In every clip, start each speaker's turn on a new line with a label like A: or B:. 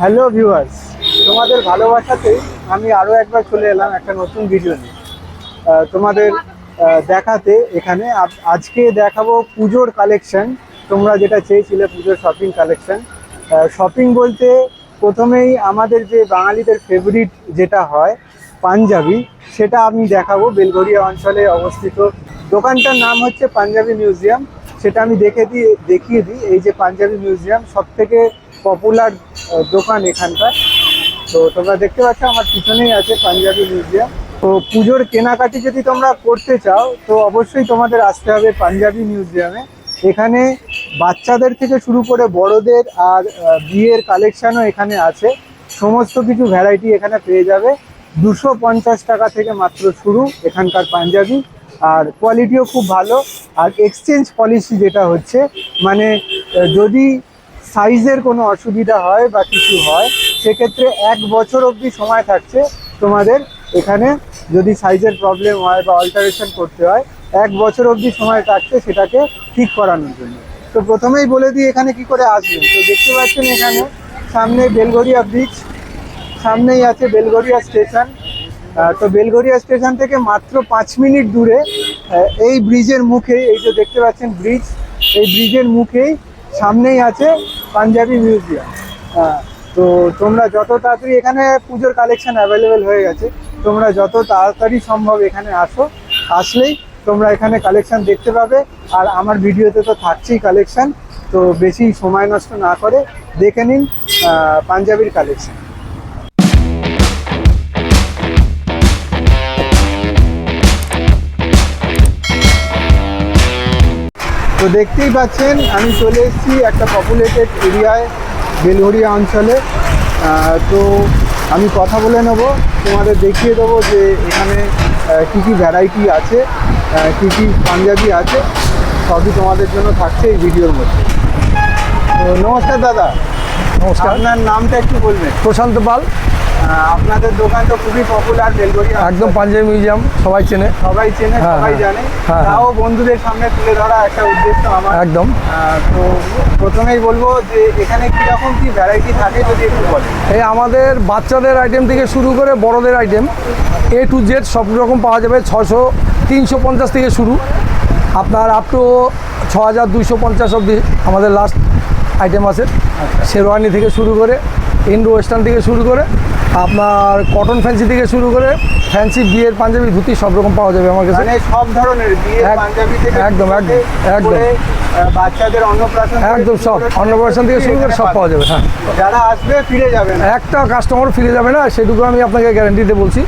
A: Hello viewers, তোমাদের ভালোবাসাতেই আমি আরও একবার চলে এলাম একটা নতুন ভিডিও নিয়ে। তোমাদের দেখাতে এখানে আজকে দেখাবো পুজোর কালেকশন তোমরা যেটা চেয়েছিলে পুজোর শপিং কালেকশন শপিং বলতে প্রথমেই আমাদের যে বাঙালিদের ফেভারিট যেটা হয়, পাঞ্জাবি, সেটা আমি দেখাবো। বেলগড়িয়া অঞ্চলে অবস্থিত দোকানটার নাম হচ্ছে পাঞ্জাবি মিউজিয়াম। সেটা আমি দেখে দিই দেখিয়ে দিই। এই যে পাঞ্জাবি মিউজিয়াম সব থেকে পপুলার দোকান এখানকার। তো তোমরা দেখতে পাচ্ছ, আমার পিছনেই আছে পাঞ্জাবি মিউজিয়াম তো পুজোর কেনাকাটি যদি তোমরা করতে চাও, তো অবশ্যই তোমাদের আসতে হবে পাঞ্জাবি মিউজিয়ামে এখানে বাচ্চাদের থেকে শুরু করে বড়দের আর বিয়ের কালেকশানও এখানে আছে। সমস্ত কিছু ভ্যারাইটি এখানে পেয়ে যাবে। দুশো পঞ্চাশ টাকা থেকে মাত্র শুরু এখানকার পাঞ্জাবি। আর কোয়ালিটিও খুব ভালো। আর এক্সচেঞ্জ পলিসি যেটা হচ্ছে মানে যদি সাইজের কোনো অসুবিধা হয় বা কিছু হয়, সেক্ষেত্রে এক বছর অবধি সময় থাকছে তোমাদের এখানে যদি সাইজের প্রবলেম হয় বা অল্টারেশন করতে হয়, এক বছর অবধি সময় থাকছে সেটাকে ঠিক করানোর জন্য। তো প্রথমেই বলে দিই এখানে কি করে আসবেন তো দেখতে পাচ্ছেন এখানে সামনে বেলগড়িয়া ব্রিজ সামনেই আছে বেলগড়িয়া স্টেশন তো বেলগড়িয়া স্টেশন থেকে মাত্র পাঁচ মিনিট দূরে এই ব্রিজের মুখে, এই যে দেখতে পাচ্ছেন ব্রিজ এই ব্রিজের মুখেই সামনেই আছে পাঞ্জাবি মিউজিয়াম হ্যাঁ তো তোমরা যত তাড়াতাড়ি এখানে পুজোর কালেকশন অ্যাভেলেবেল হয়ে গেছে, তোমরা যত তাড়াতাড়ি সম্ভব এখানে আসো। আসলেই তোমরা এখানে কালেকশন দেখতে পাবে। আর আমার ভিডিওতে তো থাকছেই কালেকশন তো বেশি সময় নষ্ট না করে দেখে নিন পাঞ্জাবির কালেকশন তো দেখতেই পাচ্ছেন আমি চলে এসেছি একটা পপুলেটেড এরিয়ায় বেলহরিয়া অঞ্চলে। তো আমি কথা বলে নেব তোমাদের দেখিয়ে দেবো যে এখানে কী কী ভ্যারাইটি আছে কী কী পাঞ্জাবি আছে সবই তোমাদের জন্য থাকছে এই ভিডিওর মধ্যে। তো নমস্কার দাদা
B: নমস্কার।
A: আপনার নামটা একটু বলবেন।
B: প্রশান্ত পাল।
A: আপনাদের দোকান তো খুবই পপুলার বেলঘরিয়া
B: একদম পাঞ্জাবি মিউজিয়াম সবাই চেনে।
A: সবাই চেনে
B: হ্যাঁ,
A: সবাই
B: হ্যাঁ।
A: জানে।
B: হ্যাঁ।
A: তাও বন্ধুদের সামনে তুলে ধরা একটা উদ্দেশ্য আমার।
B: একদম।
A: তো প্রথমেই বলব যে এখানে কীরকম কি ভ্যারাইটি থাকে যদি একটু বলেন।
B: এই আমাদের বাচ্চাদের আইটেম থেকে শুরু করে বড়দের আইটেম এ টু জেড সব রকম পাওয়া যাবে ছশো তিনশো পঞ্চাশ থেকে শুরু। আপনার আপ টু ছ হাজার দুইশো পঞ্চাশ অবধি আমাদের লাস্ট আইটেম আছে শেরওয়ানি থেকে শুরু করে ইন্ডো ওয়েস্টার্ন থেকে শুরু করে আপনার কটন ফ্যান্সি থেকে শুরু করে ফ্যান্সি বিয়ের পাঞ্জাবি ধুতি সব রকম পাওয়া যাবে আমার কাছে।
A: মানে সব ধরনের বিয়ে পাঞ্জাবি থেকে
B: একদম, একদম, একদম।
A: বাচ্চাদের অন্নপ্রাশন
B: একদম সব অন্নপ্রাশন থেকে শুরু করে সব পাওয়া যাবে হ্যাঁ।
A: যারা আসবে ফিরে যাবে না।
B: একটা কাস্টমার ফিরে যাবে না সেটুকু আমি আপনাকে গ্যারান্টিতে বলছি।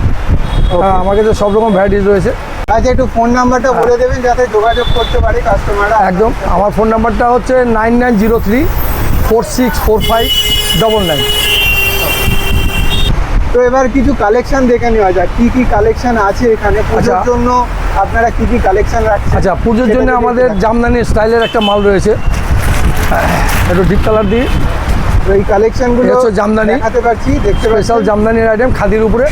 B: হ্যাঁ, আমার কাছে সব রকম ভ্যারাইটিস রয়েছে।
A: আচ্ছা একটু ফোন নাম্বারটা বলে দেবেন যাতে যোগাযোগ করতে পারে কাস্টমাররা
B: একদম আমার ফোন নাম্বারটা হচ্ছে nine nine zero three four six four five double nine
A: তো এবার কিছু কালেকশন দেখে নেওয়া যাক। কি কি কালেকশন আছে এখানে? পুজোর
B: আচ্ছা।
A: জন্য আপনারা কি কি কালেকশন রাখছেন?
B: আচ্ছা পুজোর জন্য আমাদের জামদানি স্টাইলের একটা মাল রয়েছে। একটু ডিপ কালার দিয়ে
A: তো এই কালেকশনগুলো
B: হচ্ছে জামদানি।
A: দেখাতে পারছি দেখতে
B: স্পেশাল জামদানির আইটেম খাদির উপরে।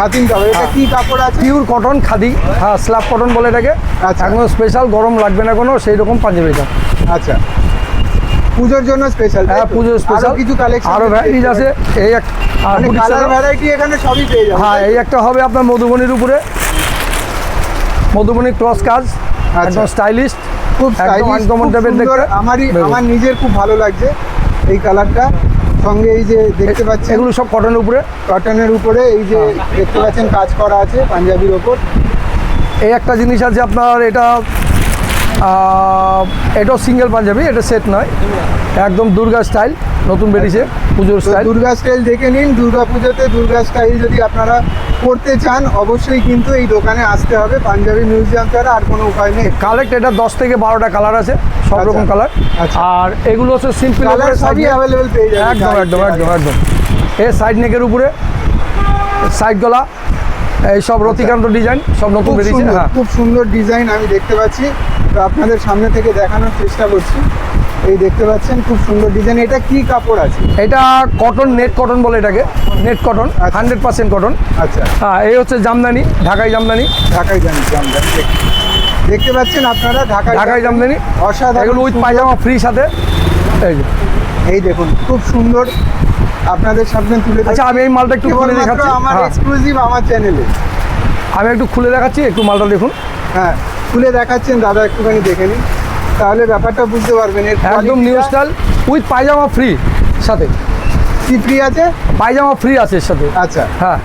A: হাতিম কাপড় এটা
B: হ্যাঁ।
A: কি কাপড় আছে?
B: Pure cotton khadi. হ্যাঁ স্ল্যাব কটন বলে এটাকে।
A: আচ্ছা।
B: একদম স্পেশাল গরম লাগবে না কোনো সেই রকম পাঞ্জাবিটা
A: আচ্ছা। পুজোর জন্য স্পেশাল
B: হ্যাঁ পুজো স্পেশাল
A: কিছু কালেকশন
B: আরও ভ্যারাইটিস আছে। এই এক আর
A: কালার ভ্যারাইটি এখানে সবই পেয়ে যাবেন
B: হ্যাঁ এই একটা হবে আপনার মধুবনির উপরে। মধুবনি ক্রস কাজ একদম স্টাইলিশ
A: খুব
B: এর
A: সুন্দর।
B: দেখতে।
A: আমারই আমার নিজের খুব ভালো লাগছে এই কালারটা সঙ্গে এই যে দেখতে পাচ্ছেন
B: এগুলো সব কটনের উপরে।
A: কটনের উপরে এই যে
B: হ্যাঁ।
A: দেখতে পাচ্ছেন কাজ করা আছে পাঞ্জাবির ওপর।
B: এই একটা জিনিস আছে আপনার এটা এটাও সিঙ্গেল পাঞ্জাবি এটা সেট নয়। একদম দুর্গা স্টাইল নতুন বেরিয়েছে পুজোর স্টাইল
A: দুর্গা স্টাইল দেখে নিন দুর্গা পুজোতে দুর্গা স্টাইল যদি আপনারা করতে চান অবশ্যই কিন্তু এই দোকানে আসতে হবে পাঞ্জাবি মিউজিয়াম ছাড়া আর কোনো উপায় নেই।
B: কালেক্ট এটা দশ থেকে বারোটা কালার আছে সব রকম
A: আচ্ছা,
B: কালার
A: আচ্ছা।
B: আর এগুলো হচ্ছে সিম্পল
A: কালার সবই অ্যাভেলেবেল পেয়ে যাবেন
B: একদম একদম একদম একদম। এ সাইড নেকের উপরে সাইড গলা এই সব রতিকান্ত ডিজাইন সব নতুন বেরিয়েছে হ্যাঁ।
A: খুব সুন্দর ডিজাইন আমি দেখতে পাচ্ছি। তো আপনাদের সামনে থেকে দেখানোর চেষ্টা করছি। এই দেখতে পাচ্ছেন খুব সুন্দর ডিজাইন এটা কি কাপড় আছে?
B: এটা কটন নেট কটন বলে এটাকে। Net cotton. Hundred percent cotton
A: আচ্ছা।
B: হ্যাঁ এই হচ্ছে জামদানি ঢাকাই জামদানি।
A: ঢাকাই জামদানি দেখ- দেখতে পাচ্ছেন আপনারা ঢাকায়
B: ঢাকাই জামদানি।
A: অসাধারণ
B: এগুলো উইথ। পায়জামা ফ্রি সাথে। এই
A: দেখুন খুব সুন্দর। আপনাদের সামনে তুলে
B: আচ্ছা আমি এই মালটা একটু খুলে দেখাচ্ছি।
A: আমার
B: হ্যাঁ।
A: এক্সক্লুসিভ আমার চ্যানেলে
B: আমি একটু খুলে দেখাচ্ছি একটু মালটা দেখুন।
A: হ্যাঁ। খুলে দেখাচ্ছেন দাদা একটুখানি দেখে নিন। তাহলে ব্যাপারটা বুঝতে পারবেন।
B: একদম নিউ স্টাইল উইথ পায়জামা ফ্রি সাথে।
A: কি ফ্রি আছে?
B: পায়জামা ফ্রি আছে এর সাথে।
A: আচ্ছা।
B: হ্যাঁ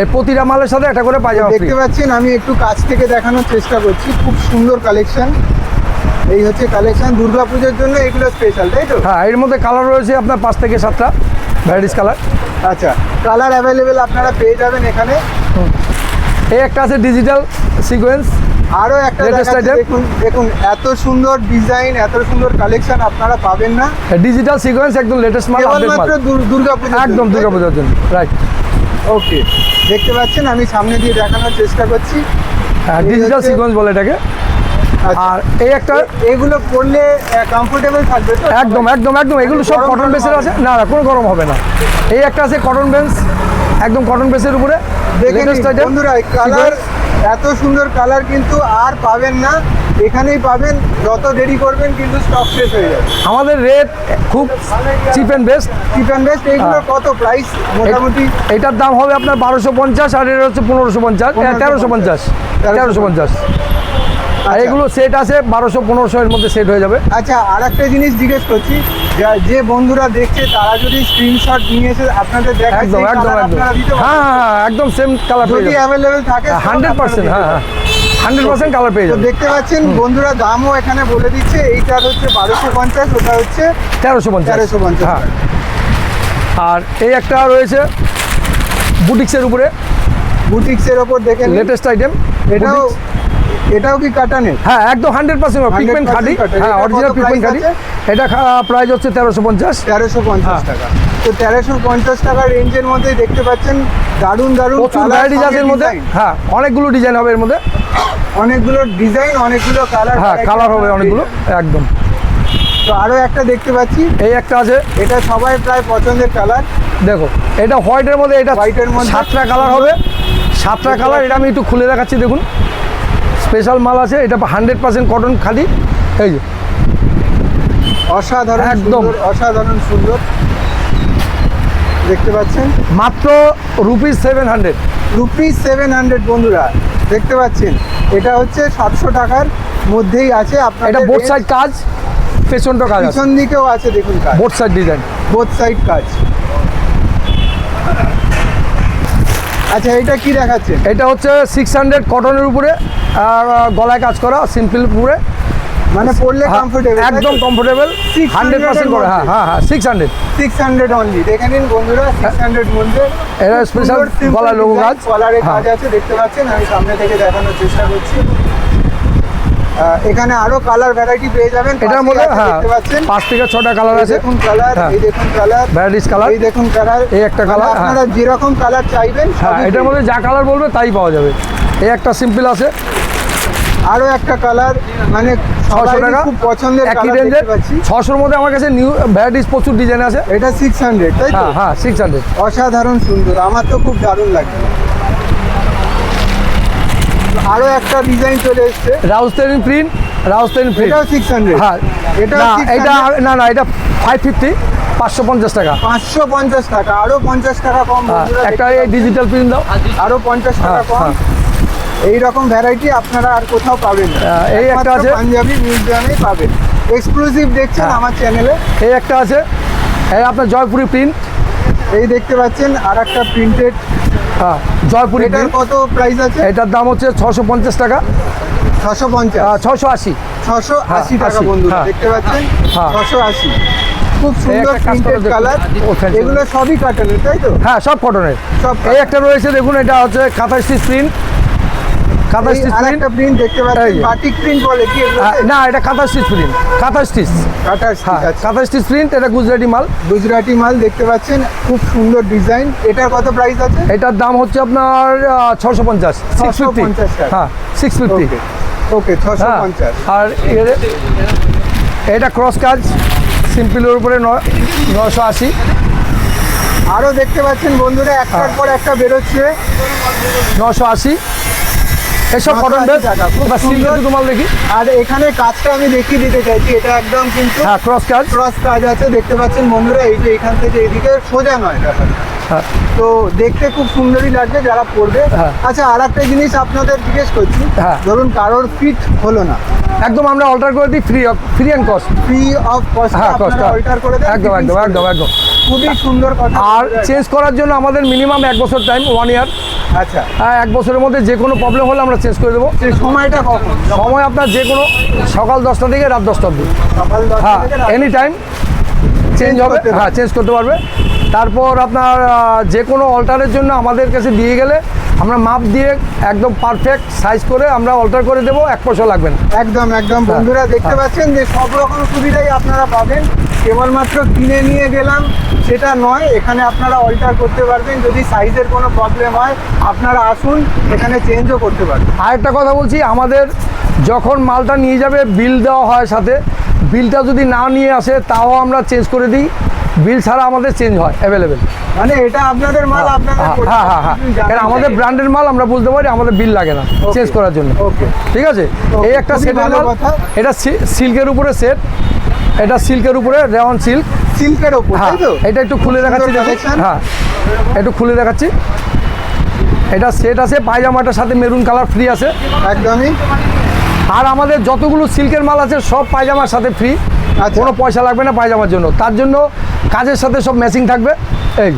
B: এই প্রতিটা মালের সাথে একটা করে পায়জামা
A: দেখতে পাচ্ছেন আমি একটু কাছ থেকে দেখানোর চেষ্টা করছি। খুব সুন্দর কালেকশন এই হচ্ছে কালেকশন দুর্গাপুজোর জন্য এগুলো স্পেশাল তাই তো?
B: হ্যাঁ এর মধ্যে কালার রয়েছে আপনার পাঁচ থেকে সাতটা ভ্যারাইটিস কালার
A: আচ্ছা কালার অ্যাভেলেবেল আপনারা পেয়ে যাবেন এখানে।
B: এই একটা আছে ডিজিটাল সিকোয়েন্স
A: আরও একটা দেখুন দেখুন এত সুন্দর ডিজাইন এত সুন্দর কালেকশন আপনারা পাবেন না।
B: ডিজিটাল সিকোয়েন্স একদম লেটেস্ট মাল আপডেট মাল।
A: দুর্গাপুজো
B: একদম দুর্গা পূজার জন্য রাইট
A: ওকে দেখতে পাচ্ছেন আমি সামনে দিয়ে দেখানোর চেষ্টা করছি।
B: হ্যাঁ ডিজিটাল সিকোয়েন্স বলে এটাকে।
A: আচ্ছা।
B: আর এই একটা
A: এগুলো পরলে কমফোর্টেবল থাকবে তো?
B: একদম একদম একদম এগুলো সব কটন বেসের আছে। না না কোনো গরম হবে না। এই একটা আছে কটন বেঞ্চ একদম কটন বেসের উপরে।
A: দেখে বন্ধুরা কালার এত সুন্দর কালার কিন্তু আর পাবেন না। এখানেই পাবেন যত দেরি করবেন কিন্তু স্টক শেষ হয়ে যাবে।
B: আমাদের রেট খুব cheap and best
A: cheap and best এইগুলোর কত প্রাইস মোটামুটি
B: এটার দাম হবে আপনার বারোশো পঞ্চাশ আর এটা হচ্ছে পনেরোশো পঞ্চাশ। তেরোশো পঞ্চাশ। তেরোশো পঞ্চাশ। আর
A: আচ্ছা।
B: এগুলো সেট আছে বারোশো পনেরোশো এর মধ্যে সেট হয়ে যাবে।
A: আচ্ছা আর একটা জিনিস জিজ্ঞেস করছি যা- যে বন্ধুরা দেখছে তারা যদি স্ক্রিনশট নিয়ে এসে আপনাদের
B: একদম একদম একদম। হ্যাঁ হ্যাঁ হ্যাঁ, একদম সেম কালার
A: যদি অ্যাভেলেবেল থাকে
B: হান্ড্রেড পার্সেন্ট হ্যাঁ হ্যাঁ হান্ড্রেড পার্সেন্ট কালার পেয়ে যাবে
A: দেখতে পাচ্ছেন বন্ধুরা দামও এখানে বলে দিচ্ছে এইটার হচ্ছে বারোশো পঞ্চাশ ওটা হচ্ছে
B: তেরোশো পঞ্চাশ।
A: তেরোশো পঞ্চাশ।
B: হ্যাঁ। আর এই একটা রয়েছে বুটিক্সের উপরে।
A: বুটিক্সের ওপর দেখে
B: লেটেস্ট আইটেম
A: এটাও এটাও কি কাটানে
B: হ্যাঁ একদম হান্ড্রেড পার্সেন্ট পিকমেন্ট
A: 100%
B: খাটি।
A: cotton।
B: হ্যাঁ অরিজিনাল পিকমেন্ট
A: price
B: এটা প্রাইস হচ্ছে তেরোশো পঞ্চাশ।
A: তেরোশো পঞ্চাশ
B: হ্যাঁ।
A: টাকা। তো তেরোশো পঞ্চাশ টাকা রেঞ্জের মধ্যে দেখতে পাচ্ছেন দারুণ দারুণ
B: প্রচুর
A: সঙ্গে
B: এর মধ্যে। হ্যাঁ অনেকগুলো ডিজাইন হবে এর মধ্যে।
A: অনেকগুলো ডিজাইন অনেকগুলো কালার
B: হ্যাঁ কালার হবে অনেকগুলো একদম।
A: তো আরও একটা দেখতে পাচ্ছি।
B: এই একটা আছে।
A: এটা সবাই প্রায় পছন্দের কালার
B: দেখো এটা হোয়াইটের মধ্যে এটা
A: হোয়াইটের মধ্যে
B: সাতটা কালার হবে। সাতটা কালার এটা আমি একটু খুলে দেখাচ্ছি দেখুন। স্পেশাল মাল আছে এটা হান্ড্রেড পার্সেন্ট কটন খালি। এই যে।
A: অসাধারণ
B: একদম।
A: অসাধারণ সুন্দর। দেখতে পাচ্ছেন?
B: মাত্র rupees seven hundred
A: rupees seven hundred বন্ধুরা দেখতে পাচ্ছেন? এটা হচ্ছে সাতশো টাকার মধ্যেই আছে। আপনার
B: এটা বোথ সাইড কাজ পেছনটা কাজ
A: পিছন দিকেও আছে দেখুন কাজ।
B: Both side design
A: both side কাজ। আচ্ছা এটা কি দেখাচ্ছে?
B: এটা হচ্ছে সিক্স হান্ড্রেড কটনের উপরে আর গলায় কাজ করা সিম্পল উপরে
A: মানে পড়লে
B: হ্যাঁ,
A: কমফোর্টেবল
B: একদম কমফোর্টেবল
A: 600
B: হান্ড্রেড পার্সেন্ট করে হ্যাঁ হ্যাঁ হ্যাঁ six hundred
A: six hundred only দেখে নিন বন্ধুরা সিক্স হান্ড্রেড মধ্যে
B: এটা স্পেশাল গলার লোগো কাজ।
A: কলারে
B: হ্যাঁ।
A: কাজ আছে দেখতে পাচ্ছেন? আমি সামনে থেকে দেখানোর চেষ্টা করছি। এখানে আরও কালার ভ্যারাইটি পেয়ে যাবেন।
B: এটার মধ্যে হ্যাঁ পাঁচ থেকে ছটা কালার আছে।
A: দেখুন কালার
B: হ্যাঁ।
A: এই দেখুন কালার
B: ভ্যারাইটিস কালার
A: এই দেখুন কালার
B: এই একটা
A: কালার
B: colour, হ্যাঁ।
A: আপনারা যেরকম কালার চাইবেন
B: হ্যাঁ এটার মধ্যে যা কালার বলবে তাই পাওয়া যাবে। এই একটা সিম্পল আছে।
A: আরও একটা কালার মানে
B: ছশো টাকা।
A: খুব পছন্দের
B: একই রেঞ্জের ছশোর মধ্যে আমার কাছে নিউ ভ্যারাইটিস প্রচুর ডিজাইন আছে।
A: এটা সিক্স হান্ড্রেড তাই তো?
B: হ্যাঁ হ্যাঁ সিক্স হান্ড্রেড
A: অসাধারণ সুন্দর আমার তো খুব দারুণ লাগছে। আরও একটা ডিজাইন চলে এসছে।
B: রাউস্টেরিন প্রিন্ট রাউস্টেরিন প্রিন্ট
A: সিক্স হান্ড্রেড
B: হ্যাঁ।
A: এটাও
B: না
A: 600
B: এটা না না এটা ফাইভ ফিফটি পাঁচশো পঞ্চাশ টাকা।
A: পাঁচশো পঞ্চাশ টাকা আরও পঞ্চাশ টাকা কম
B: হ্যাঁ, একটা এই ডিজিটাল প্রিন্ট দাও।
A: আরও পঞ্চাশ টাকা
B: হ্যাঁ,
A: কম। এই রকম ভ্যারাইটি আপনারা আর কোথাও পাবেন না।
B: হ্যাঁ, এই একটা আছে।
A: পাঞ্জাবি মিউজিয়ামেই পাবেন। এক্সক্লুসিভ দেখছেন। আমার চ্যানেলে
B: এই একটা আছে। এই আপনার জয়পুরি প্রিন্ট
A: এই দেখতে পাচ্ছেন আর একটা প্রিন্টেড
B: হ্যাঁ জয়পুরি
A: এটার কত প্রাইস আছে?
B: এটার দাম হচ্ছে ছশো পঞ্চাশ টাকা।
A: ছশো পঞ্চাশ?
B: ছশো আশি।
A: ছশো
B: হ্যাঁ,
A: আশি টাকা
B: 80,
A: বন্ধুরা
B: হ্যাঁ।
A: দেখতে পাচ্ছেন?
B: হ্যাঁ।
A: ছশো আশি। খুব সুন্দর প্রিন্টেড কালার। এগুলো সবই কাটনের তাই তো?
B: হ্যাঁ সব কটনের
A: সব
B: এই একটা রয়েছে দেখুন এটা হচ্ছে খাতা stitch print kantha stitch print
A: print দেখতে পাচ্ছেন বাটিক প্রিন্ট বলে কি
B: না এটা কাঁথা স্টিচ প্রিন্ট কাঁথা স্টিচ হ্যাঁ
A: আছে
B: কাঁথা স্টিচ প্রিন্ট এটা গুজরাটি মাল।
A: গুজরাটি মাল দেখতে পাচ্ছেন খুব সুন্দর ডিজাইন এটার কত প্রাইস আছে?
B: এটার দাম হচ্ছে আপনার ছশো পঞ্চাশ সিক্স ফিফটি
A: 650
B: হ্যাঁ সিক্স ফিফটি
A: ওকে ছশো
B: হ্যাঁ
A: পঞ্চাশ।
B: আর এর এটা ক্রস কাজ সিম্পলের উপরে নশো আশি।
A: আরও দেখতে পাচ্ছেন বন্ধুরা একটার
B: হ্যাঁ।
A: পর একটা বেরোচ্ছে।
B: নশো আশি। এসব কটন
A: 80
B: বেস
A: টাকা। খুব সুন্দর।
B: দুটো দেখি।
A: আর এখানে কাজটা আমি দেখিয়ে দিতে চাইছি। এটা একদম কিন্তু
B: হ্যাঁ ক্রস কাজ।
A: ক্রস কাজ আছে। দেখতে পাচ্ছেন বন্ধুরা এই যে এখান থেকে এদিকে সোজা নয়
B: হ্যাঁ।
A: তো দেখতে খুব সুন্দরই লাগবে যারা পড়বে
B: হ্যাঁ।
A: আচ্ছা আর একটা জিনিস আপনাদের জিজ্ঞেস করছি।
B: হ্যাঁ।
A: ধরুন কারোর ফিট হলো না।
B: একদম আমরা অল্টার করে দিই free of free and cost
A: free of cost
B: হ্যাঁ কস্ট
A: অল্টার করে দেন
B: একদম একদম একদম একদম।
A: খুবই সুন্দর কথা
B: আর চেঞ্জ করার জন্য আমাদের মিনিমাম এক বছর টাইম ওয়ান ইয়ার
A: আচ্ছা।
B: এক বছরের মধ্যে যে কোনো প্রবলেম হলে আমরা চেঞ্জ করে দেবো।
A: সময়টা কখন?
B: সময় আপনার যে কোনো সকাল দশটা থেকে রাত দশটা
A: অব্দি
B: হ্যাঁ এনি টাইম চেঞ্জ হবে। হ্যাঁ চেঞ্জ করতে পারবে। তারপর আপনার যে কোনো অল্টারের জন্য আমাদের কাছে দিয়ে গেলে আমরা মাপ দিয়ে একদম পারফেক্ট সাইজ করে আমরা অল্টার করে দেবো এক পয়সা লাগবে না।
A: একদম একদম।
B: হ্যাঁ,
A: বন্ধুরা দেখতে পাচ্ছেন যে সব রকম সুবিধাই আপনারা পাবেন। কেবলমাত্র কিনে নিয়ে গেলাম সেটা নয় এখানে আপনারা অল্টার করতে পারবেন। যদি সাইজের কোনো প্রবলেম হয় আপনারা আসুন এখানে চেঞ্জও করতে পারবেন।
B: আরেকটা কথা বলছি আমাদের যখন মালটা নিয়ে যাবে বিল দেওয়া হয় সাথে বিলটা যদি না নিয়ে আসে তাও আমরা চেঞ্জ করে দিই। বিল ছাড়া আমাদের চেঞ্জ হয় অ্যাভেলেবেল
A: মানে এটা আপনাদের মাল আপনাদের
B: হ্যাঁ হ্যাঁ হ্যাঁ। কারণ আমাদের ব্র্যান্ডের মাল আমরা বুঝতে পারি আমাদের বিল লাগে না চেঞ্জ করার জন্য। ঠিক আছে? এই একটা মাল এটা সিল্কের উপরে সেট এটা সিল্কের উপরে রেওয়ান সিল্ক
A: সিল্কের ওপর
B: হ্যাঁ
A: তো?
B: এটা একটু খুলে দেখাচ্ছি হ্যাঁ একটু খুলে দেখাচ্ছি। এটা সেট আছে পায়জামাটার সাথে মেরুন কালার ফ্রি আছে।
A: একদমই।
B: আর আমাদের যতগুলো সিল্কের মাল আছে সব পায়জামার সাথে ফ্রি
A: আচ্ছা।
B: কোনো পয়সা লাগবে না পায়জামার জন্য। তার জন্য কাজের সাথে সব ম্যাচিং থাকবে। এই।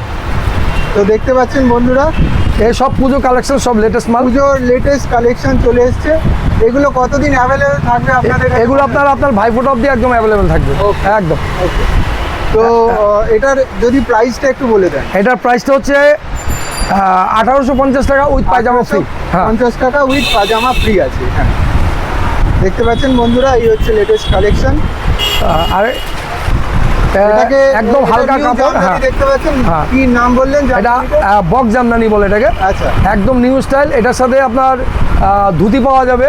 A: তো দেখতে পাচ্ছেন বন্ধুরা
B: এই সব পুজো কালেকশন সব লেটেস্ট মাল।
A: পুজোর লেটেস্ট কালেকশন চলে এসছে। এগুলো কতদিন অ্যাভেলেবেল থাকবে আপনাদের
B: এগুলো আপনার আপনার ভাইফোটা অব্দি একদম অ্যাভেলেবেল থাকবে. একদম.
A: তো এটার যদি প্রাইসটা একটু বলে দেন।
B: এটার প্রাইসটা হচ্ছে আঠারোশো পঞ্চাশ টাকা উইথ পায়জামা ফ্রি হ্যাঁ।
A: পঞ্চাশ টাকা উইথ পাজামা ফ্রি আছে হ্যাঁ। দেখতে পাচ্ছেন বন্ধুরা এই হচ্ছে লেটেস্ট কালেকশন
B: আর
A: এটাকে
B: একদম হালকা কাপড় হ্যাঁ।
A: দেখতে পাচ্ছেন?
B: হ্যাঁ।
A: কি নাম বললেন
B: এটা বক জামদানি বলে এটাকে।
A: আচ্ছা।
B: একদম নিউ স্টাইল এটার সাথে আপনার ধুতি পাওয়া যাবে।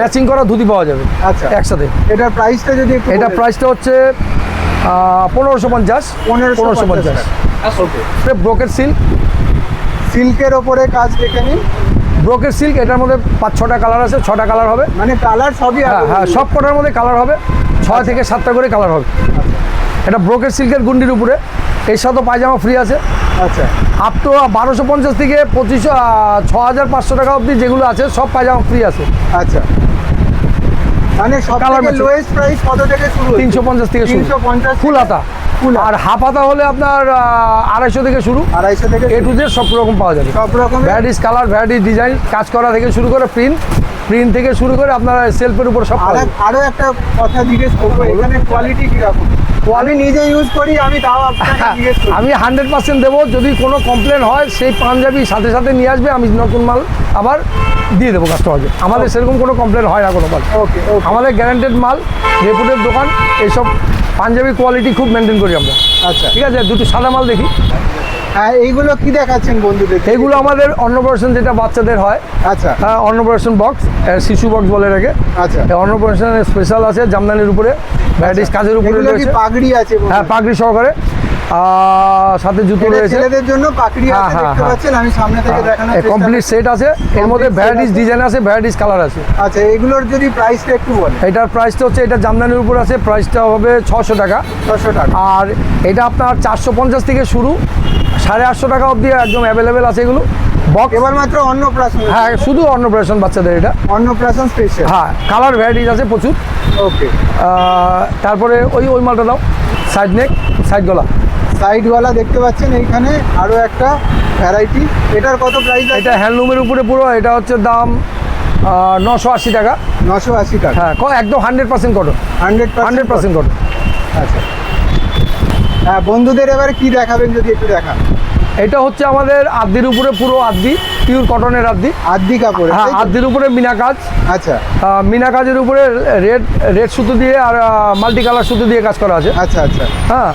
B: ম্যাচিং করা ধুতি পাওয়া যাবে
A: আচ্ছা।
B: একসাথে।
A: এটার প্রাইসটা যদি
B: এটা প্রাইসটা হচ্ছে পনেরোশো পঞ্চাশ।
A: পনেরোশো
B: পঞ্চাশ ব্রোকেট সিল্ক
A: সিল্কের ওপরে কাজ দেখে নিন।
B: ব্রোকেট সিল্ক এটার মধ্যে পাঁচ ছটা কালার আছে ছটা কালার হবে।
A: মানে কালার সবই
B: হ্যাঁ হ্যাঁ সব কটার মধ্যে কালার হবে। ছয় থেকে সাতটা করে কালার হবে। এটা ব্রোকের সিল্কের গুন্ডির উপরে। এর সাথে পায়জামা ফ্রি আছে।
A: আচ্ছা।
B: আপ তো বারোশো পঞ্চাশ থেকে পঁচিশশো ছ হাজার পাঁচশো টাকা অবধি যেগুলো আছে সব পায়জামা ফ্রি আছে।
A: আচ্ছা। মানে সব
B: matching।
A: লোয়েস্ট প্রাইস কত থেকে শুরু
B: তিনশো পঞ্চাশ থেকে শুরু।
A: 350
B: ফুল হাতা। আর হাফ হাতা হলে আপনার আড়াইশো থেকে শুরু।
A: আড়াইশো থেকে
B: এ টু জেড সব রকম পাওয়া যাবে।
A: সব রকমের।
B: ভ্যারাইটিস কালার ভ্যারাইটিস ডিজাইন কাজ করা থেকে শুরু করে প্রিন্ট প্রিন্ট থেকে শুরু করে আপনার সেলফের উপর সব
A: আর
B: পাওয়া
A: এক-
B: যাবে।
A: আরও একটা কথা জিজ্ঞেস করব এখানে কোয়ালিটি কীরকম? আমি নিজে ইউজ করি আমি তাও করি।
B: আমি হান্ড্রেড পার্সেন্ট দেবো যদি কোনো কমপ্লেন হয় সেই পাঞ্জাবি সাথে সাথে নিয়ে আসবে আমি নতুন মাল আবার দিয়ে দেবো কাস্টমারকে আমাদের সেরকম কোনো কমপ্লেন হয় না কোনো মাল। আমাদের গ্যারান্টেড মাল রেপুটেড দোকান এইসব পাঞ্জাবি কোয়ালিটি খুব মেনটেন করি আমরা।
A: আচ্ছা।
B: ঠিক আছে? দুটো সাদা মাল দেখি।
A: হ্যাঁ এইগুলো কি দেখাচ্ছেন বন্ধুদের
B: এগুলো আমাদের অন্নপ্রাশন যেটা বাচ্চাদের হয়
A: আচ্ছা।
B: হ্যাঁ অন্নপ্রাশন বক্স শিশু বক্স বলে রাখে
A: আচ্ছা।
B: অন্নপ্রাশনের স্পেশাল আছে জামদানির উপরে ভ্যারাইটিস কাজের উপরে
A: পাগড়ি আছে
B: হ্যাঁ পাগড়ি সহকারে। সাথে জুতো রয়েছে।
A: ছেলেদের জন্য পাকড়ি
B: হ্যাঁ,
A: আছে
B: হ্যাঁ,
A: দেখতে
B: হ্যাঁ।
A: পাচ্ছেন আমি সামনে থেকে দেখানোর চেষ্টা
B: কমপ্লিট সেট আছে। এর মধ্যে ভ্যারাইটিস ডিজাইন আছে। ভ্যারাইটিস কালার আছে।
A: আচ্ছা এগুলোর যদি প্রাইসটা একটু বলেন।
B: এটার প্রাইসটা হচ্ছে এটা জামদানির উপর আছে প্রাইসটা হবে ছশো টাকা।
A: ছশো টাকা।
B: আর এটা আপনার চারশো পঞ্চাশ থেকে শুরু সাড়ে আটশো টাকা অবধি একদম অ্যাভেলেবেল আছে এগুলো। বক্স
A: এবার মাত্র অন্নপ্রাশন।
B: হ্যাঁ শুধু অন্নপ্রাশন বাচ্চাদের এটা।
A: অন্নপ্রাশন স্পেশাল
B: হ্যাঁ কালার ভ্যারাইটিস আছে প্রচুর।
A: ওকে
B: তারপরে ওই ওই মালটা দাও। সাইড নেক সাইড গলা।
A: সাইডওয়ালা দেখতে পাচ্ছেন এইখানে আরও একটা ভ্যারাইটি। এটার কত প্রাইস
B: এটা হ্যান্ডলুমের উপরে পুরো এটা হচ্ছে দাম নশো আশি টাকা।
A: নশো আশি টাকা।
B: হ্যাঁ ক- একদম hundred percent cotton
A: hundred
B: hundred percent cotton
A: আচ্ছা। হ্যাঁ বন্ধুদের এবারে কি দেখাবেন যদি একটু দেখান?
B: এটা হচ্ছে আমাদের আদির উপরে পুরো আদি পিওর কটনের আদি
A: আদি কাপড়
B: হ্যাঁ আদির উপরে মিনা কাজ।
A: আচ্ছা।
B: মিনা কাজের উপরে রেড রেড সুতো দিয়ে আর মাল্টি কালার সুতো দিয়ে কাজ করা আছে।
A: আচ্ছা আচ্ছা।
B: হ্যাঁ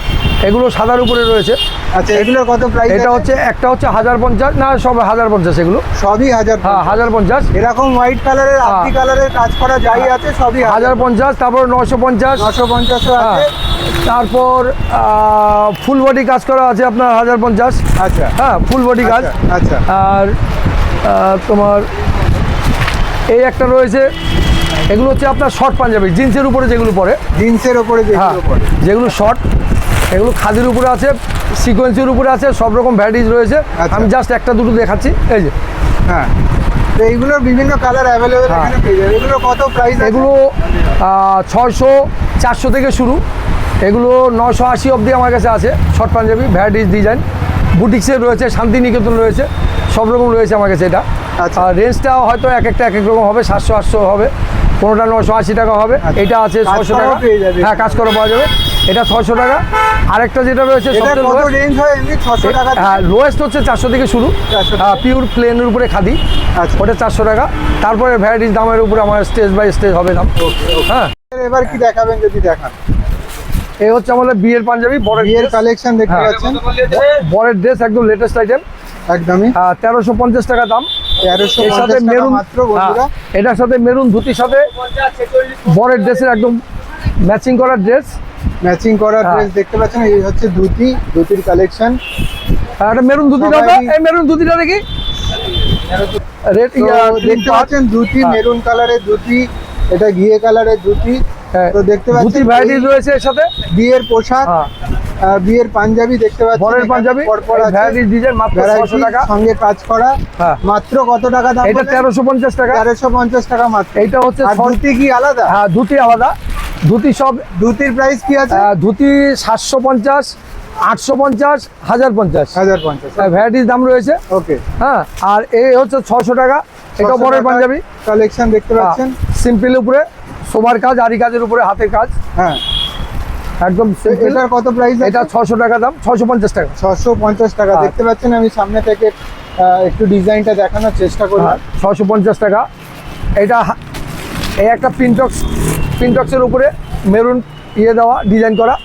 B: এগুলো সাদার উপরে রয়েছে।
A: আচ্ছা এগুলোর কত প্রাইস
B: এটা হচ্ছে একটা হচ্ছে হাজার পঞ্চাশ না সব হাজার পঞ্চাশ এগুলো।
A: সবই হাজার
B: হ্যাঁ হাজার পঞ্চাশ।
A: এরকম হোয়াইট কালারের আদি
B: হ্যাঁ।
A: কালারের কাজ করা যাই আছে সবই
B: হাজার পঞ্চাশ তারপর নশো পঞ্চাশ।
A: নশো পঞ্চাশও
B: হ্যাঁ।
A: আছে।
B: তারপর ফুল বডি কাজ করা আছে আপনার হাজার পঞ্চাশ।
A: আচ্ছা।
B: হ্যাঁ ফুল বডি কাজ।
A: আচ্ছা, আচ্ছা।
B: আর তোমার এই একটা রয়েছে এগুলো হচ্ছে আপনার শর্ট পাঞ্জাবি জিন্সের উপরে যেগুলো পরে।
A: জিন্সের ওপরে
B: হ্যাঁ
A: যেগুলো পরে।
B: যেগুলো শর্ট এগুলো খাদির উপরে আছে সিকোয়েন্সের উপরে আছে সব রকম ভ্যারাইটিস রয়েছে।
A: আচ্ছা।
B: আমি জাস্ট একটা দুটো দেখাচ্ছি এই যে।
A: হ্যাঁ তো এইগুলোর বিভিন্ন কালার অ্যাভেলেবেল। এখানে পেয়ে যাবে। এগুলো কত প্রাইস
B: এগুলো ছয়শো চারশো থেকে শুরু। এগুলো নশো আশি অবধি আমার কাছে আছে শর্ট পাঞ্জাবি ভ্যারাইটিস ডিজাইন বুটিক্সের রয়েছে শান্তিনিকেতন রয়েছে। সব রকম রয়েছে আমার কাছে এটা।
A: আচ্ছা।
B: আর রেঞ্জটা হয়তো এক একটা এক এক রকম হবে সাতশো আটশো হবে। কোনোটা নশো আশি টাকা হবে
A: আচ্ছা।
B: এটা আছে ছশো টাকা। হ্যাঁ কাজ করা পাওয়া যাবে। এটা ছশো টাকা। আরেকটা যেটা রয়েছে
A: হয়
B: হ্যাঁ লোয়েস্ট হচ্ছে চারশো থেকে শুরু।
A: 400 টাকা।
B: পিওর প্লেনের উপরে খাদি।
A: আচ্ছা।
B: ওটা চারশো টাকা। তারপরে ভ্যারাইটিস দামের উপরে আমার স্টেজ বাই স্টেজ হবে দাম। হ্যাঁ।
A: এবার কি দেখাবেন যদি দেখান?
B: এই হচ্ছে আমাদের বিয়ের পাঞ্জাবি বরের
A: বিয়ের। কালেকশন দেখতে
B: হ্যাঁ।
A: পাচ্ছেন।
B: বরের ড্রেস একদম লেটেস্ট আইটেম
A: একদমই।
B: তেরোশো পঞ্চাশ টাকা দাম। এর সাথে মেরুন হ্যাঁ, এটার সাথে মেরুন ধুতির সাথে বরের ড্রেসের একদম ম্যাচিং করা ড্রেস।
A: ম্যাচিং করা
B: হ্যাঁ।
A: ড্রেস দেখতে পাচ্ছেন এই হচ্ছে ধুতি ধুতির কালেকশন।
B: একটা মেরুন ধুতি
A: সবাই-
B: এই মেরুন ধুতিটা দেখি। রেড
A: দেখতে পাচ্ছেন ধুতি
B: হ্যাঁ।
A: মেরুন কালারের ধুতি এটা ঘিয়ে কালারের ধুতি। তো দেখতে পাচ্ছেন
B: ধুতি ভ্যারাইটিস রয়েছে এর সাথে।
A: বিয়ের পোশাক।
B: হ্যাঁ।
A: বিয়ের পাঞ্জাবি দেখতে পাচ্ছেন
B: বরের পাঞ্জাবি?
A: পরপর আছে।
B: ভ্যারাইটিস ডিজাইন মাত্র টাকা।
A: সঙ্গে কাজ করা।
B: হ্যাঁ।
A: মাত্র কত টাকা দাম
B: এটা তেরোশো পঞ্চাশ টাকা।
A: তেরোশো পঞ্চাশ টাকা মাত্র।
B: এটা হচ্ছে
A: ধুতি কি আলাদা?
B: হ্যাঁ ধুতি আলাদা। ধুতি সব
A: ধুতির প্রাইস কি আছে?
B: ধুতি সাতশো পঞ্চাশ আটশো পঞ্চাশ হাজার পঞ্চাশ
A: হাজার পঞ্চাশ
B: ভ্যারাইটিস দাম রয়েছে।
A: ওকে।
B: হ্যাঁ আর এই হচ্ছে ছশো টাকা। এটা বরের পাঞ্জাবি।
A: কালেকশন দেখতে পাচ্ছেন?
B: সিম্পল উপরে সোবার কাজ আরি কাজের উপরে হাতের কাজ।
A: হ্যাঁ।
B: একদম।
A: এটার কত প্রাইস
B: এটা ছশো টাকা দাম ছশো পঞ্চাশ টাকা।
A: ছশো পঞ্চাশ টাকা।
B: হ্যাঁ।
A: দেখতে পাচ্ছেন আমি সামনে থেকে একটু ডিজাইনটা দেখানোর চেষ্টা করলাম
B: ছশো পঞ্চাশ টাকা। এটা এই একটা পিনটক্স পিনটক্সের উপরে মেরুন ইয়ে দেওয়া ডিজাইন করা।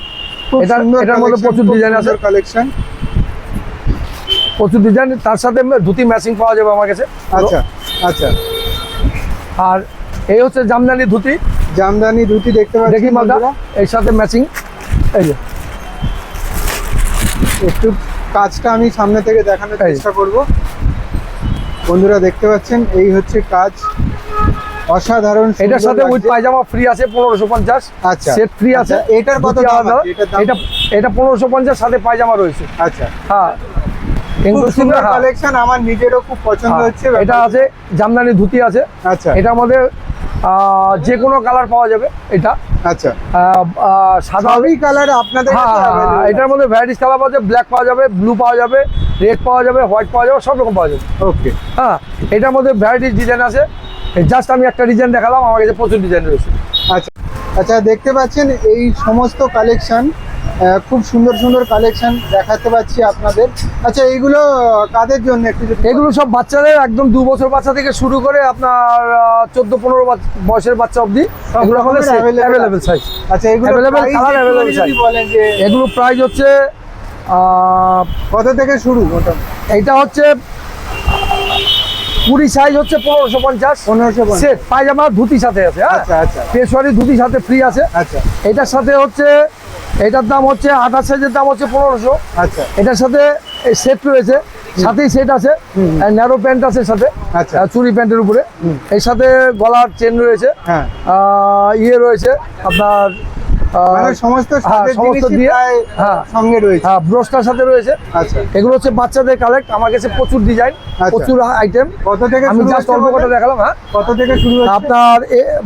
B: এটা এটার মধ্যে প্রচুর ডিজাইন আছে।
A: কালেকশন
B: প্রচুর ডিজাইন তার সাথে ধুতি ম্যাচিং পাওয়া যাবে আমার কাছে।
A: আচ্ছা আচ্ছা।
B: আর এই হচ্ছে জামদানি ধুতি।
A: জামদানি ধুতি দেখতে পাচ্ছি
B: দেখি মালদা এর সাথে ম্যাচিং এই যে।
A: একটু কাজটা আমি সামনে থেকে দেখানোর চেষ্টা করব। বন্ধুরা দেখতে পাচ্ছেন এই হচ্ছে কাজ। অসাধারণ
B: এটার সাথে উইথ পায়জামা ফ্রি আছে পনেরোশো পঞ্চাশ।
A: আচ্ছা।
B: সেট ফ্রি আছে।
A: আচ্ছা, এটার কত দাম
B: আলাদা।
A: আছে? এটার
B: এটা এটা পনেরোশো পঞ্চাশ সাথে পায়জামা রয়েছে।
A: আচ্ছা।
B: হ্যাঁ।
A: সুন্দর
B: হ্যাঁ,
A: কালেকশন আমার নিজেরও খুব পছন্দ
B: হ্যাঁ,
A: হচ্ছে।
B: এটা আছে জামদানি ধুতি আছে।
A: আচ্ছা।
B: মধ্যে আহ, যে কোনো কালার পাওয়া যাবে এটা।
A: আচ্ছা।
B: সাদা
A: কালার আপনাদের
B: হ্যাঁ হ্যাঁ, এটার মধ্যে ভ্যারাইটিস কালার পাওয়া যাবে ব্ল্যাক পাওয়া যাবে ব্লু পাওয়া যাবে রেড পাওয়া যাবে হোয়াইট পাওয়া যাবে সব রকম পাওয়া যাবে।
A: ওকে
B: হ্যাঁ এটার মধ্যে ভ্যারাইটিস ডিজাইন আছে। জাস্ট আমি একটা ডিজাইন দেখালাম আমার কাছে প্রচুর ডিজাইন রয়েছে।
A: আচ্ছা আচ্ছা দেখতে পাচ্ছেন এই সমস্ত কালেকশন খুব সুন্দর সুন্দর কালেকশন দেখাতে পাচ্ছি আপনাদের। আচ্ছা এইগুলো কাদের জন্য একটু
B: এগুলো সব বাচ্চাদের একদম দু বছর বাচ্চা থেকে শুরু করে আপনার চোদ্দ পনেরো বয়সের বাচ্চা অবধি এগুলো অ্যাভেলেবেল সাইজ
A: আচ্ছা এগুলো যে
B: এগুলো প্রাইস হচ্ছে
A: কত থেকে শুরু
B: এইটা হচ্ছে কুড়ি সাইজ হচ্ছে পনেরোশো পঞ্চাশ।
A: পনেরোশো।
B: সেট পায়জামা ধুতি সাথে আছে হ্যাঁ?
A: আচ্ছা আচ্ছা।
B: পেশোয়ারি ধুতি সাথে ফ্রি আছে।
A: আচ্ছা।
B: এটার সাথে হচ্ছে এটার দাম হচ্ছে আঠাশ সাইজের দাম হচ্ছে পনেরোশো।
A: আচ্ছা।
B: এটার সাথে সেট রয়েছে। সাথেই সেট আছে। ন্যারো প্যান্ট আছে সাথে।
A: আচ্ছা।
B: চুরি প্যান্টের উপরে। এর সাথে গলার চেন রয়েছে।
A: হ্যাঁ।
B: ইয়ে রয়েছে আপনার
A: সমস্ত
B: হ্যাঁ,
A: সাথে
B: সমস্ত হ্যাঁ
A: সঙ্গে রয়েছে।
B: হ্যাঁ ব্রোসটার সাথে রয়েছে।
A: আচ্ছা।
B: এগুলো হচ্ছে বাচ্চাদের কালেক্ট আমার কাছে প্রচুর ডিজাইন
A: আচ্ছা।
B: প্রচুর আইটেম
A: কত থেকে
B: আমি জাস্ট অল্প
A: বললেন?
B: দেখালাম হ্যাঁ।
A: কত থেকে শুরু
B: আপনার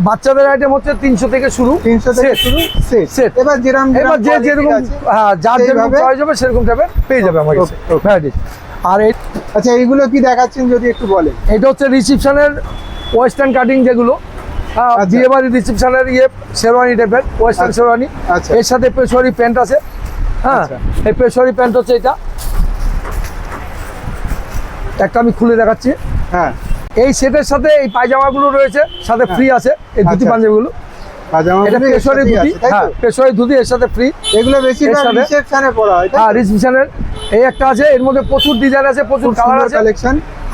B: বাচ্চাদের আইটেম হচ্ছে তিনশো থেকে শুরু
A: তিনশো থেকে শুরু সেট এবার যেরকম
B: এবার যে যেরকম হ্যাঁ যার যেরকম
A: সেইভাবে-
B: চয়েস হবে সেরকম পেয়ে যাবে আমার কাছে. আর
A: আচ্ছা এইগুলো কি দেখাচ্ছেন যদি একটু বলেন?
B: এটা হচ্ছে রিসিপশনের ওয়েস্টার্ন কাটিং যেগুলো হ্যাঁ। বিয়ে বাড়ির রিসিপশনের ইয়ে শেরওয়ানি টাইপের ওয়েস্টার্ন
A: আচ্ছা।
B: শেরওয়ানি।
A: আচ্ছা।
B: এর সাথে পেশোয়ারি প্যান্ট আছে। হ্যাঁ
A: আচ্ছা।
B: এই পেশোয়ারি প্যান্ট হচ্ছে এটা। একটা আমি খুলে দেখাচ্ছি।
A: হ্যাঁ।
B: এই সেটের সাথে এই পায়জামাগুলো রয়েছে সাথে ফ্রি আছে এই ধুতি
A: আচ্ছা।
B: পাঞ্জাবিগুলো।
A: গুলো এর?
B: হ্যাঁ
A: হয়
B: হ্যাঁ মধ্যে প্রচুর ডিজাইন আছে প্রচুর কালার আছে।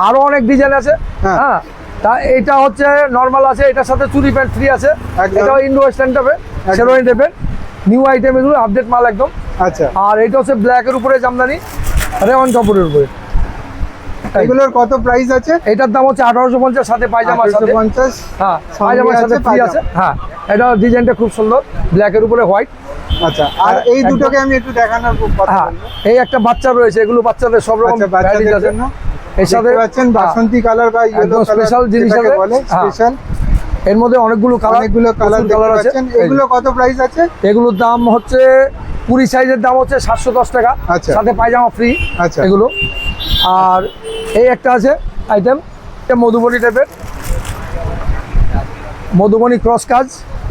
B: আরও অনেক ডিজাইন আছে।
A: হ্যাঁ।
B: তা এটা হচ্ছে নর্মাল আছে এটার সাথে চুরি প্যান্ট ফ্রি আছে।
A: একদম।
B: এটা ইন্ডো ওয়েস্টার্ন টাইপের শেরওয়ানি টাইপের নিউ আইটেম এগুলো আপডেট মাল একদম।
A: আচ্ছা।
B: আর এটা হচ্ছে ব্ল্যাকের উপরে জামদানি রেওয়ান কাপড়ের উপরে।
A: এগুলোর কত প্রাইস আছে?
B: এটার দাম হচ্ছে আঠারোশো পঞ্চাশ সাথে পায়জামার সাথে।
A: পঞ্চাশ।
B: হ্যাঁ পায়জামার সাথে ফ্রি আছে। হ্যাঁ এটা ডিজাইনটা খুব সুন্দর ব্ল্যাকের উপরে হোয়াইট
A: আচ্ছা আর এই দুটোকে আমি একটু দেখানোর
B: হ্যাঁ এই একটা বাচ্চা রয়েছে এগুলো বাচ্চাদের সব রকম
A: আচ্ছা
B: আছে। এর সাথে
A: পাচ্ছেন
B: হ্যাঁ,
A: বাসন্তী কালার বা ইয়েলো কালার
B: জিনিস
A: বলে
B: হ্যাঁ।
A: স্পেশাল
B: এর মধ্যে অনেকগুলো কালার
A: অনেকগুলো কালার
B: আছে।
A: এগুলো কত প্রাইস আছে?
B: এগুলোর দাম হচ্ছে কুড়ি সাইজের দাম হচ্ছে সাতশো দশ টাকা।
A: আচ্ছা।
B: সাথে পায়জামা ফ্রি
A: আচ্ছা।
B: এগুলো। আর এই একটা আছে আইটেম মধুবনী টাইপের মধুবনী ক্রস কাজ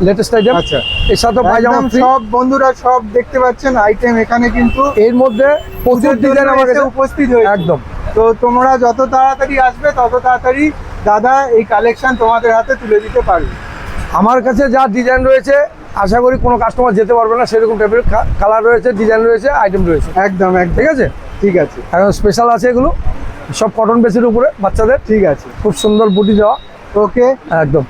B: লেটেস্ট আইটেম
A: আচ্ছা।
B: এর সাথে পায়জামা
A: সব বন্ধুরা সব দেখতে পাচ্ছেন আইটেম এখানে কিন্তু
B: এর মধ্যে প্রচুর ডিজাইন আমার কাছে।
A: উপস্থিত হয়েছে।
B: একদম।
A: তো তোমরা যত তাড়াতাড়ি আসবে তত তাড়াতাড়ি দাদা এই কালেকশন তোমাদের হাতে তুলে দিতে পারবে।
B: আমার কাছে যা ডিজাইন রয়েছে আশা করি কোনো কাস্টমার যেতে পারবে না সেরকম টাইপের কালার রয়েছে ডিজাইন রয়েছে আইটেম রয়েছে।
A: একদম একদম।
B: ঠিক আছে?
A: ঠিক আছে।
B: এখন স্পেশাল আছে এগুলো সব কটন বেসের উপরে বাচ্চাদের।
A: ঠিক আছে।
B: খুব সুন্দর বুটি দেওয়া।
A: ওকে
B: একদম।